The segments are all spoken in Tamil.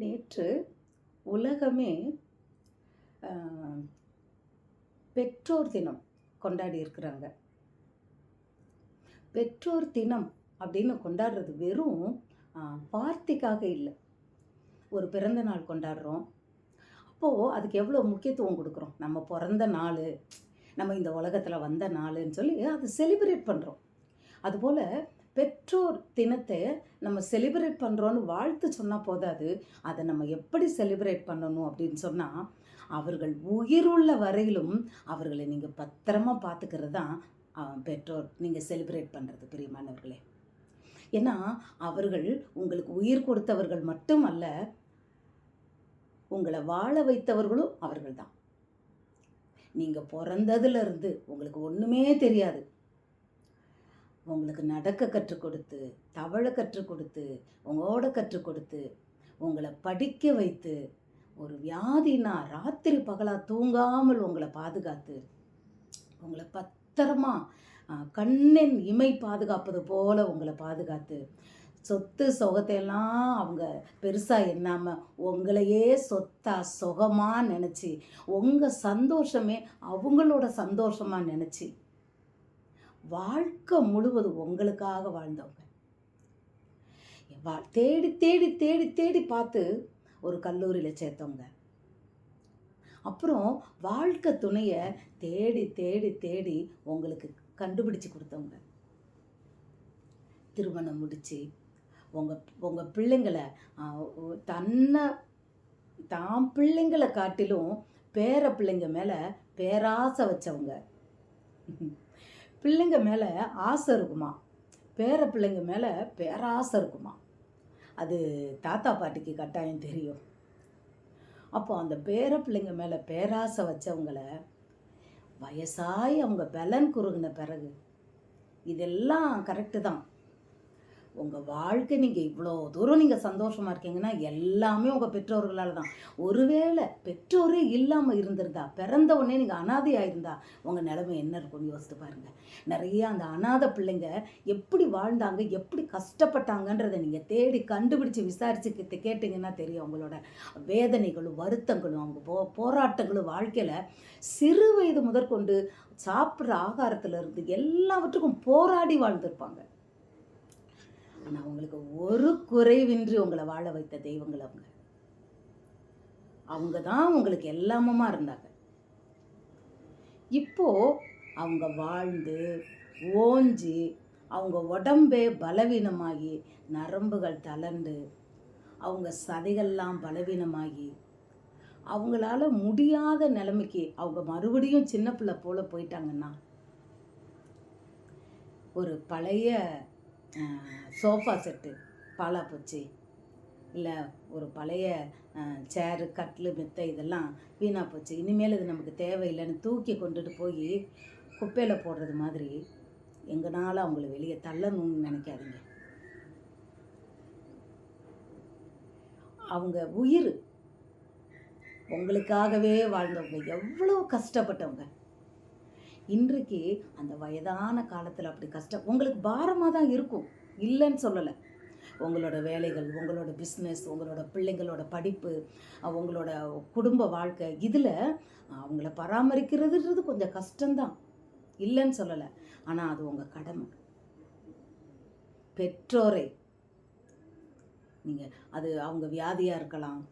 நேற்று உலகமே பெற்றோர் தினம் கொண்டாடி இருக்கிறாங்க. பெற்றோர் தினம் அப்படின்னு கொண்டாடுறது வெறும் வார்த்தைக்காக இல்லை. ஒரு பிறந்த நாள் கொண்டாடுறோம். அப்போது அதுக்கு எவ்வளோ முக்கியத்துவம் கொடுக்குறோம்? நம்ம பிறந்த நாள் நம்ம இந்த உலகத்தில் வந்த நாளுன்னு சொல்லி அதை செலிப்ரேட் பண்ணுறோம் அதுபோல் பெற்றோர் தினத்தை நம்ம செலிப்ரேட் பண்ணுறோன்னு வாழ்த்து சொன்னால் போதாது. அதை நம்ம எப்படி செலிப்ரேட் பண்ணணும் அப்படின்னு சொன்னால் அவர்கள் உயிருள்ள வரையிலும் அவர்களை நீங்கள் பத்திரமா பார்த்துக்கிறது தான் பெற்றோர் நீங்கள் செலிப்ரேட் பண்ணுறது பிரியமானவர்களே. ஏன்னா அவர்கள் உங்களுக்கு உயிர் கொடுத்தவர்கள் மட்டுமல்ல உங்களை வாழ வைத்தவர்களும் அவர்கள் தான் நீங்கள் பிறந்ததுலேருந்து உங்களுக்கு ஒன்றுமே தெரியாது. உங்களுக்கு நடக்க கற்றுக் கொடுத்து தவழ கற்றுக் கொடுத்து உங்களோட கற்றுக் கொடுத்து உங்களை படிக்க வைத்து ஒரு வியாதினா ராத்திரி பகலாக தூங்காமல் உங்களை பாதுகாத்து உங்களை பத்திரமா கண்ணின் இமை பாதுகாப்பது போல உங்களை பாதுகாத்து சொத்து சொகத்தையெல்லாம் அவங்க பெருசாக எண்ணாமல் உங்களையே சொத்தா சுகமாக நினச்சி உங்கள் சந்தோஷமே அவங்களோட சந்தோஷமாக நினச்சி வாழ்க்கை முழுவதும் உங்களுக்காக வாழ்ந்தவங்க. வா- தேடி தேடி தேடி தேடி பார்த்து ஒரு கல்லூரியில் சேர்த்தவங்க. அப்புறம் வாழ்க்கை துணையை தேடி தேடி தேடி உங்களுக்கு கண்டுபிடிச்சு கொடுத்தவங்க. திருமணம் முடித்து உங்கள் உங்கள் பிள்ளைங்களை தன்னை தான் பிள்ளைங்களை காட்டிலும் பேர பிள்ளைங்க மேலே பேராசை வச்சவங்க. பிள்ளைங்க மேலே ஆசை இருக்குமா? பேர பிள்ளைங்க மேலே பேராசை இருக்குமா? அது தாத்தா பாட்டிக்கு கட்டாயம் தெரியும். அப்போ அந்த பேர பிள்ளைங்க மேலே பேராசை வச்சவங்கள வயசாகி அவங்க பலன் குறுகின பிறகு இதெல்லாம் கரெக்டு தான். உங்கள் வாழ்க்கை நீங்கள் இவ்வளோ தூரம் நீங்கள் சந்தோஷமாக இருக்கீங்கன்னா எல்லாமே உங்கள் பெற்றோர்களால் தான். ஒருவேளை பெற்றோரே இல்லாமல் இருந்திருந்தா பிறந்த உடனே நீங்கள் அனாதையாக இருந்தால் உங்கள் நிலைமை என்ன இருக்கும்னு யோசித்து பாருங்கள் நிறைய அந்த அனாதை பிள்ளைங்க எப்படி வாழ்ந்தாங்க எப்படி கஷ்டப்பட்டாங்கன்றதை நீங்கள் தேடி கண்டுபிடிச்சு விசாரிச்சு கே- கேட்டிங்கன்னா தெரியும் அவங்களோட வேதனைகளும் வருத்தங்களும் அவங்க போ போராட்டங்களும் வாழ்க்கையில் சிறு வயது முதற்கொண்டு சாப்பிட்ற ஆகாரத்தில் இருந்து எல்லாவற்றுக்கும் போராடி வாழ்ந்திருப்பாங்க. ஆனால் அவங்களுக்கு ஒரு குறைவின்றி உங்களை வாழ வைத்த தெய்வங்கள் அவங்க. அவங்க தான் உங்களுக்கு எல்லாமமாக இருந்தாங்க. இப்போ அவங்க வாழ்ந்து ஓஞ்சி அவங்க உடம்பே பலவீனமாகி நரம்புகள் தளர்ந்து அவங்க சதைகள்லாம் பலவீனமாகி அவங்களால முடியாத நிலைமைக்கு அவங்க மறுபடியும் சின்ன பிள்ளை போல போயிட்டாங்கன்னா ஒரு பழைய சோஃபா செட்டு பாலா போச்சு இல்லை ஒரு பழைய சேரு கட்லு மெத்தை இதெல்லாம் வீணாக போச்சு. இனிமேல் இது நமக்கு தேவையில்லைன்னு தூக்கி கொண்டுட்டு போய் குப்பையில் போடுறது மாதிரி எங்கனால அவங்கள வெளியே தள்ளணும்னு நினைக்காதீங்க. அவங்க உயிர் உங்களுக்காகவே வாழ்ந்தவங்க. எவ்வளோ கஷ்டப்பட்டவங்க. இன்றைக்கு அந்த வயதான காலத்தில் அப்படி கஷ்டம். உங்களுக்கு பாரமாக தான் இருக்கும். இல்லைன்னு சொல்லலை. உங்களோட வேலைகள் உங்களோட பிஸ்னஸ் உங்களோட பிள்ளைங்களோட படிப்பு உங்களோட குடும்ப வாழ்க்கை இதில் அவங்கள பராமரிக்கிறதுன்றது கொஞ்சம் கஷ்டம்தான். இல்லைன்னு சொல்லலை. ஆனால் அது உங்கள் கடமை. பெற்றோரை நீங்கள் அது அவங்க வியாதியாக இருக்கலாம்.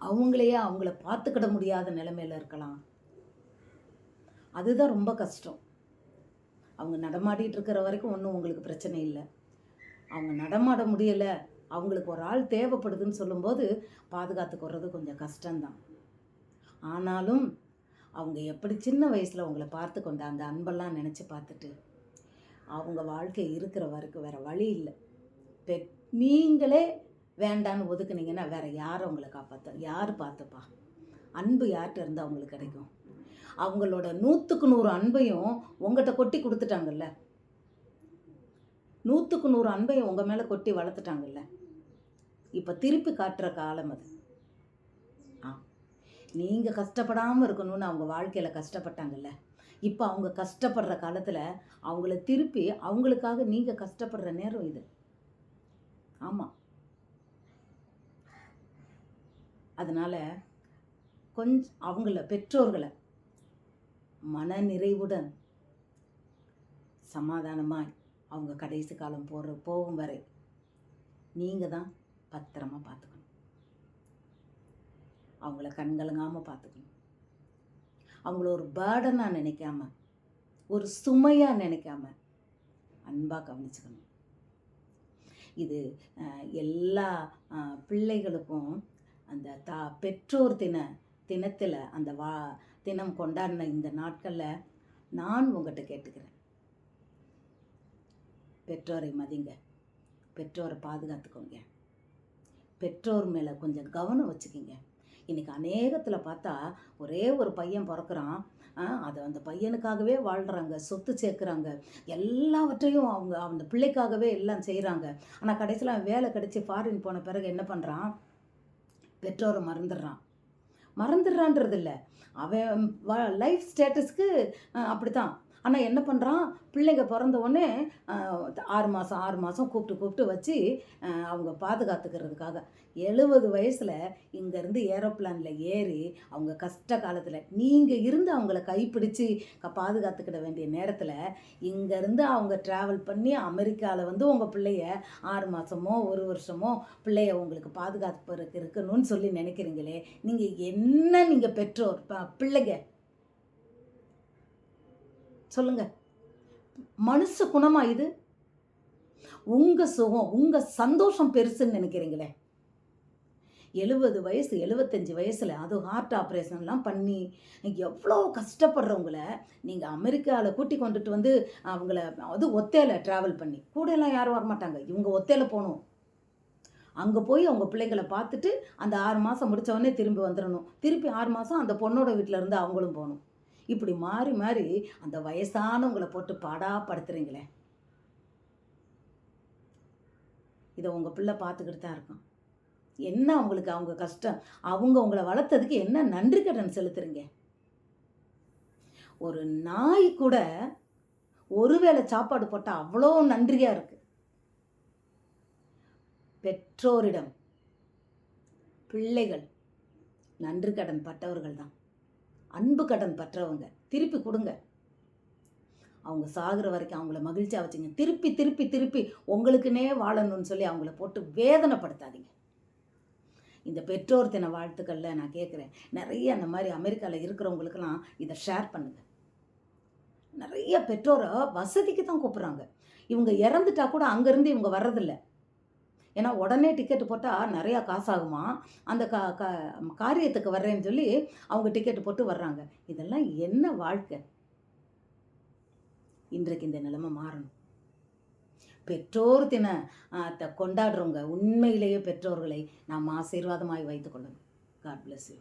அவங்களையே அவங்கள பார்த்துக்கிட முடியாத நிலமையில இருக்கலாம். அதுதான் ரொம்ப கஷ்டம். அவங்க நடமாடிட்டு இருக்கிற வரைக்கும் ஒன்றும் உங்களுக்கு பிரச்சனை இல்லை. அவங்க நடமாட முடியலை. அவங்களுக்கு ஒரு ஆள் தேவைப்படுதுன்னு சொல்லும்போது பாதுகாத்துக்கிறது கொஞ்சம் கஷ்டம்தான். ஆனாலும் அவங்க எப்படி சின்ன வயசில் அவங்கள பார்த்து கொண்ட அந்த அன்பெல்லாம் நினச்சி பார்த்துட்டு அவங்க வாழ்க்கை இருக்கிற வரைக்கும் வேறு வழி இல்லை. பெட் நீங்களே வேண்டான்னு ஒதுக்குனீங்கன்னா வேறு யார் அவங்கள காப்பாற்ற யார் பார்த்துப்பா? அன்பு யார்கிட்ட இருந்தால் அவங்களுக்கு கிடைக்கும்? அவங்களோட நூற்றுக்கு நூறு அன்பையும் உங்கள்கிட்ட கொட்டி கொடுத்துட்டாங்கல்ல? நூற்றுக்கு நூறு அன்பையும் உங்கள் மேலே கொட்டி வளர்த்துட்டாங்கல்ல? இப்போ திருப்பி காட்டுற காலம் அது. ஆ. நீங்கள் கஷ்டப்படாமல் இருக்கணும்னு அவங்க வாழ்க்கையில் கஷ்டப்பட்டாங்கல்ல? இப்போ அவங்க கஷ்டப்படுற காலத்தில் அவங்கள திருப்பி அவங்களுக்காக நீங்கள் கஷ்டப்படுற நேரம் இது. ஆமாம் அதனால் கொஞ்சம் அவங்கள பெற்றோர்களை மன நிறைவுடன் சமாதானமாய் அவங்க கடைசி காலம் போகிற போகும் வரை நீங்கள் தான் பத்திரமாக பார்த்துக்கணும் அவங்கள கண்கலங்காமல் பார்த்துக்கணும் அவங்கள ஒரு பேர்டனாக நினைக்காம ஒரு சுமையாக நினைக்காம அன்பாக கவனிச்சுக்கணும். இது எல்லா பிள்ளைகளுக்கும் அந்த தா பெற்றோர் தின தினத்தில் அந்த வா தினம் கொண்டாடின இந்த நாட்களில் நான் உங்கள்கிட்ட கேட்டுக்கிறேன். பெற்றோரை மதிங்க. பெற்றோரை பாதுகாத்துக்கோங்க. பெற்றோர் மேலே கொஞ்சம் கவனம் வச்சுக்கிங்க. இன்றைக்கி அநேகத்தில் பார்த்தா ஒரே ஒரு பையன் பிறக்கிறான். அதை அந்த பையனுக்காகவே வாழ்கிறாங்க சொத்து சேர்க்குறாங்க. எல்லாவற்றையும் அவங்க அந்த பிள்ளைக்காகவே எல்லாம் செய்கிறாங்க ஆனால் கடைசியில் வேலை கிடச்சி ஃபாரின் போன பிறகு என்ன பண்ணுறான் பெற்றோரை மறந்துடுறான். மறந்துடுறான்றது இல்லை அவன் லைஃப் ஸ்டேட்டஸ்க்கு அப்படி தான் ஆனால் என்ன பண்ணுறான் பிள்ளைங்க பிறந்த உடனே ஆறு மாதம் ஆறு மாதம் கூப்பிட்டு கூப்பிட்டு வச்சு அவங்க பாதுகாத்துக்கிறதுக்காக. எழுபது வயசில் இங்கேருந்து ஏரோப்ளானில் ஏறி அவங்க கஷ்ட காலத்தில் நீங்கள் இருந்து அவங்கள கைப்பிடிச்சு க பாதுகாத்துக்கிட வேண்டிய நேரத்தில் இங்கேருந்து அவங்க ட்ராவல் பண்ணி அமெரிக்காவில் வந்து உங்கள் பிள்ளைய ஆறு மாதமோ ஒரு வருஷமோ பிள்ளைய உங்களுக்கு பாதுகாப்பு இருக்கணும்னு சொல்லி நினைக்கிறீங்களே நீங்கள் என்ன நீங்கள் பெற்றோர்? ப- பிள்ளைங்க. சொல்லுங்க. மனுஷ குணமா இது? உங்க சுகம் உங்க சந்தோஷம் பெருசுன்னு நினைக்கிறீங்களே. எழுபது வயசு எழுபத்தஞ்சி வயசில் அதுவும் ஹார்ட் ஆப்ரேஷன்லாம் பண்ணி எவ்வளோ கஷ்டப்படுறவங்கள நீங்கள் அமெரிக்காவில் கூட்டி கொண்டுட்டு வந்து அவங்கள அது ஒத்தையில் ட்ராவல் பண்ணி. கூட எல்லாம் யாரும் வரமாட்டாங்க. இவங்க ஒத்தையில் போகணும். அங்கே போய் அவங்க பிள்ளைங்களை பார்த்துட்டு அந்த ஆறு மாதம் முடித்தவொடனே திரும்பி வந்துடணும் திருப்பி ஆறு மாதம் அந்த பொண்ணோட வீட்டில் இருந்து அவங்களும் போகணும். இப்படி மாறி மாறி அந்த வயசானவங்களை போட்டு பாடாப்படுத்துறீங்களே இதை உங்கள் பிள்ளை பார்த்துக்கிட்டு தான் இருக்கும் என்ன அவங்களுக்கு அவங்க கஷ்டம்? அவங்க உங்களை வளர்த்ததுக்கு என்ன நன்றி கடன் செலுத்துறீங்க? ஒரு நாய் கூட ஒருவேளை சாப்பாடு போட்டால் அவ்வளோ நன்றியாக இருக்குது பெற்றோரிடம் பிள்ளைகள் நன்றி கடன் பட்டவர்கள் தான். அன்பு கடன் பற்றவங்க. திருப்பி கொடுங்க. அவங்க சாகுற வரைக்கும் அவங்கள மகிழ்ச்சியாக வச்சுங்க. திருப்பி திருப்பி திருப்பி உங்களுக்குன்னே வாழணும்னு சொல்லி அவங்கள போட்டு வேதனைப்படுத்தாதீங்க. இந்த பெற்றோர் தின வாழ்த்துக்களில் நான் கேட்குறேன் நிறைய அந்த மாதிரி அமெரிக்காவில் இருக்கிறவங்களுக்கெல்லாம் இதை ஷேர் பண்ணுங்கள் நிறைய பெற்றோரை வசதிக்கு தான் கூப்பிட்றாங்க. இவங்க இறந்துட்டா கூட அங்கேருந்து இவங்க வர்றதில்லை. ஏன்னா உடனே டிக்கெட் போட்டால் நிறையா காசாகுமா? அந்த கா கா காரியத்துக்கு வர்றேன்னு சொல்லி அவங்க டிக்கெட் போட்டு வர்றாங்க. இதெல்லாம் என்ன வாழ்க்கை? இன்றைக்கு இந்த நிலைமை மாறணும். பெற்றோர் தின த- கொண்டாடுறவங்க உண்மையிலேயே பெற்றோர்களை நாம் ஆசீர்வாதமாய் வைத்துக்கொள்ளணும் காட் பிளஸ் யூ